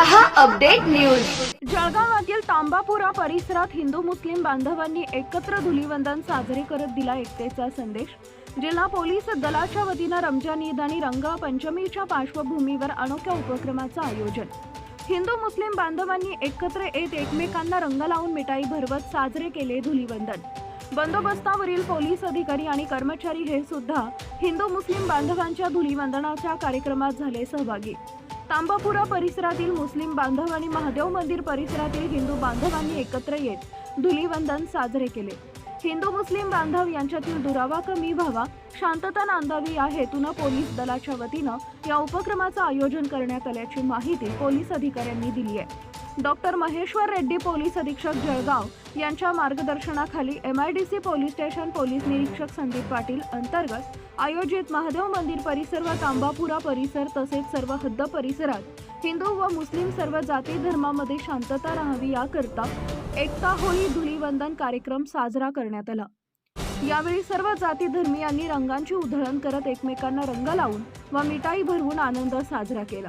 रहा update news. जळगावातील तांबापुरा परिसरात हिंदू मुस्लिम बांधवांनी एकत्र धुलीवंदन साजरे करत दिला एकतेचा संदेश. जिल्हा पोलीस दलाच्या वतीनं रमजान ईद आणि रंगपंचमीच्या पार्श्वभूमीवर अनोख्या उपक्रमाचं आयोजन. हिंदू मुस्लिम बांधवांनी एकत्र येत एकमेकांना रंग लावून मिठाई भरवत साजरे केले धुलीवंदन. बंदोबस्तावरील पोलीस अधिकारी आणि कर्मचारी हे सुद्धा हिंदू मुस्लिम बांधवांच्या धुलीवंदनाच्या कार्यक्रमात झाले सहभागी. तांबापुरा परिसरातील मुस्लिम बांधव आणि महादेव मंदिर परिसरातील हिंदू बांधवांनी एकत्र येत धुलीवंदन साजरे केले. हिंदू मुस्लिम बांधव यांच्यातील दुरावा कमी व्हावा शांतता नांदावी या हेतूनं पोलीस दलाच्या वतीनं या उपक्रमाचं आयोजन करण्यात आल्याची माहिती पोलीस अधिकाऱ्यांनी दिली आहे. डॉक्टर महेश्वर रेड्डी पोलीस अधीक्षक जळगाव. यांच्या मार्गदर्शनाखाली M I D C police station police निरीक्षक संदीप पाटील अंतर्गत आयोजित महादेव मंदिर परिसर व तांबापुरा परिसर तसेच सर्व हद्द परिसरात हिंदू व मुस्लिम सर्व जाती धर्मामध्ये शांतता राहावी याकरता एकता होळी धुलीवंदन कार्यक्रम साजरा करण्यात आला. यावेळी सर्व जाती धर्मियांनी रंगांची उधळण करत एकमेकांना रंग लावून व मिठाई भरवून आनंद साजरा केला.